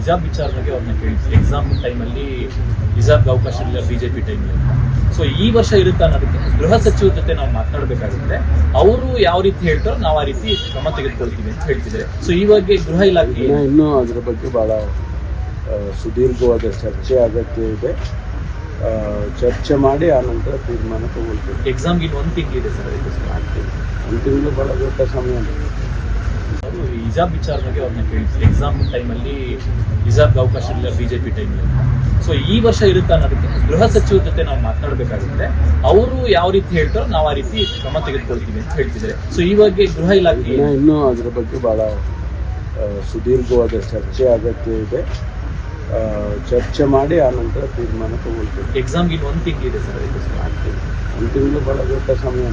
ಹಿಜಾಬ್ ವಿಚಾರ ಬಗ್ಗೆ ಅವ್ರನ್ನ ಕೇಳಿದ್ರು ಎಕ್ಸಾಮ್ ಟೈಮಲ್ಲಿ ಹಿಜಾಬ್ಗೆ ಅವಕಾಶ ಇಲ್ಲ ಬಿಜೆಪಿ ಟೈಮಲ್ಲಿ ಸೊ ಈ ವರ್ಷ ಇರುತ್ತೆ ಅನ್ನೋದಕ್ಕೆ ಗೃಹ ಸಚಿವ ಜೊತೆ ನಾವು ಮಾತನಾಡಬೇಕಾಗುತ್ತೆ ಅವರು ಯಾವ ರೀತಿ ಹೇಳ್ತಾರೋ ನಾವು ಆ ರೀತಿ ಕ್ರಮ ತೆಗೆದುಕೊಳ್ತೀವಿ ಅಂತ ಹೇಳ್ತಿದ್ದಾರೆ. ಸೊ ಈ ಬಗ್ಗೆ ಗೃಹ ಇಲಾಖೆ ಇನ್ನೂ ಅದರ ಬಗ್ಗೆ ಭಾಳ ಸುದೀರ್ಘವಾದ ಚರ್ಚೆ ಅಗತ್ಯ ಇದೆ. ಚರ್ಚೆ ಮಾಡಿ ಆ ನಂತರ ತೀರ್ಮಾನ ತಗೊಳ್ತೀವಿ. ಎಕ್ಸಾಮ್ಗೆ ಇನ್ನು ಒಂದು ತಿಂಗಳಿದೆ ಸರ್ ಒಂದು ತಿಂಗಳು ಭಾಳ ದೊಡ್ಡ ಸಮಯ. ಹಿಜಾಬ್ ಬಗ್ಗೆ ಅವ್ರನ್ನ ಕೇಳಿದ್ವಿ. ಎಕ್ಸಾಮ್ ಟೈಮಲ್ಲಿ ಹಿಜಾಬ್ಗೆ ಅವಕಾಶ ಇಲ್ಲ ಬಿಜೆಪಿ ಟೈಮಲ್ಲಿ ಸೊ ಈ ವರ್ಷ ಇರುತ್ತೆ ಅನ್ನೋದಕ್ಕೆ ಗೃಹ ಸಚಿವ ಜೊತೆ ನಾವು ಮಾತನಾಡಬೇಕಾಗುತ್ತೆ ಅವರು ಯಾವ ರೀತಿ ಹೇಳ್ತಾರೋ ನಾವು ಆ ರೀತಿ ಕ್ರಮ ತೆಗೆದುಕೊಳ್ತೀವಿ ಅಂತ ಹೇಳ್ತಿದ್ದಾರೆ. ಸೊ ಈ ಬಗ್ಗೆ ಗೃಹ ಇಲಾಖೆ ಇನ್ನೂ ಅದರ ಬಗ್ಗೆ ಭಾಳ ಆ, ಸುದೀರ್ಘವಾದ ಚರ್ಚೆ ಅಗತ್ಯ ಇದೆ. ಚರ್ಚೆ ಮಾಡಿ ಆ ನಂತರ ತೀರ್ಮಾನ ತಗೊಳ್ತೀವಿ. ಎಕ್ಸಾಮ್ಗೆ ಇನ್ನು ಒಂದು ತಿಂಗಳಿದೆ ಸರ್ ಒಂದು ತಿಂಗಳು ಭಾಳ ದೊಡ್ಡ ಸಮಯ.